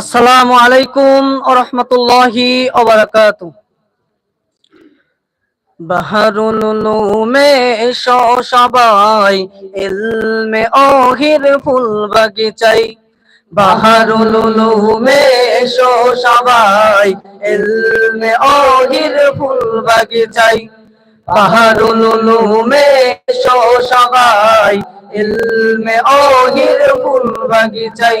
আসসালামু আলাইকুম ওরহমতুল্লাহি ওবারাকাতু বাহারুল সবাই, ইলমে ওহির ফুল বাগিচাই। বাহারুল উলুমে এসো সবাই, ইলমে ওহির ফুল বাগিচাই। বাহারুল সবাই, ইলমে ওহির ফুল বাগিচাই।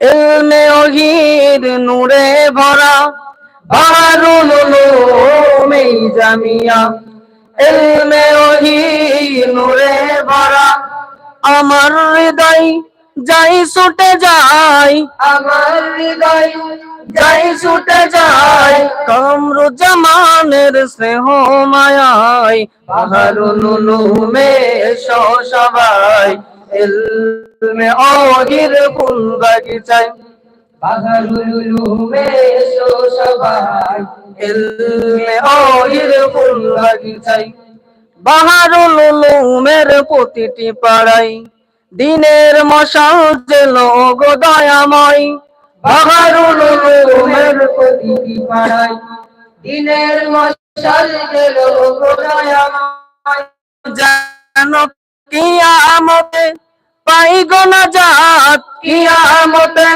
ইলমে ওহির নূরে ভরা বাহারুল উলুমে জামিয়া। ইলমে ওহির নূরে ভরা আমার হৃদয় যাই ছুটে যাই আমার হৃদয় যাই ছুটে যাই কামরু জামানের স্নেহ মায়াই বাহারুল উলুমে এসো সবাই ইলমে ওহির ফুল বাগিচায়। বাহারুল উলুমের প্রতিটি পাড়াই দিনের মশাল জেল গো দয়াময় বাহারুল উলুমের প্রতিটি পাড়ায় দিনের মশাল গেল গোদায়ামায় যেন কিয়ামতে পাই গো না জাত কিয়ামতে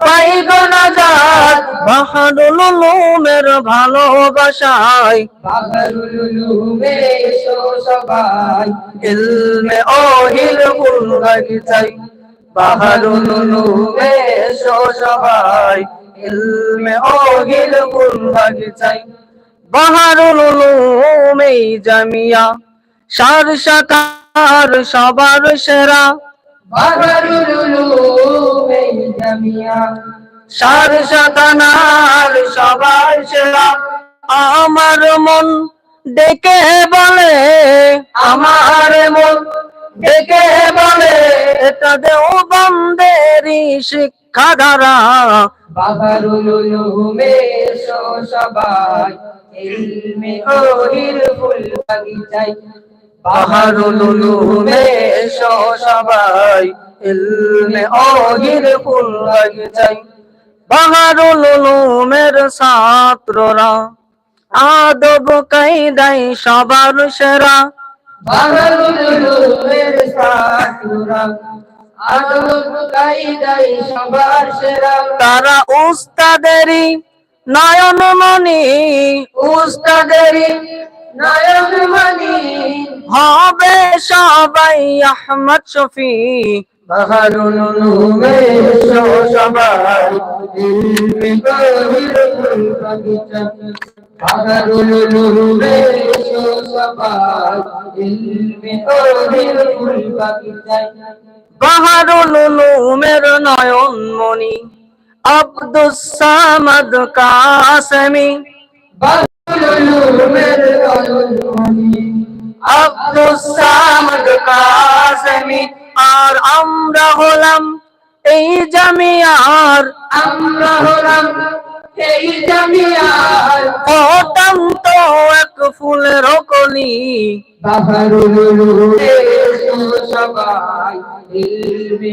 পাই গো না জাত। বাহারুল উলুমের ভালোবাসায় বাঘারুল উলুমে এসো সবাই ইলমে ওহির ফুল বাগিচাই বাহারুল উলুমে এসো সবাই ইলমে বাগিচাই বাহারুল উলুমে জামিয়া সার শাখার সবার সেরা। সার শাখানার সবার সেরা। আমার মন ডেকে বলে, আমার মন ডেকে বলে, এটা দেও বন্দেরই শিক্ষা ধারা বাগিচায় বাহারুল উলুমে এসো সবাই ইলমে ওহির ফুল বাগিচাই বাহারুল উলুমের ছাত্ররা আদব কায়দাই সবার সেরা। বাঘারুল উলুমের ছাত্ররা তারা উস্তাদেরই নয়ন মনি। উস্তাদেরই নয়ন মনি হবে সবাই আহমদ শফি। বাহারুল উলুমের নয়ন মনি আব্দুস আর আমরা হলাম এই জামিয়ার। আমরা হলাম এই জামিয়ার। হতাম তো এক ফুলের কলি। বাহারুল সবাই ইলমে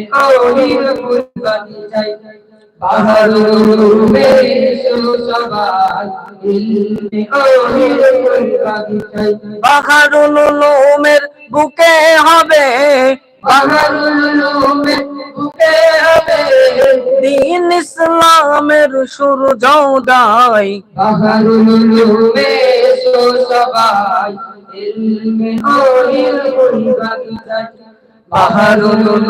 বাগিচায় বাহারুল উলুমের বুকে হবে বাহারুল উলুমে বুকে হবে। দিন ইসলামের সূর্য উদয় বাহারুল সবাই ইলমে বাহারুল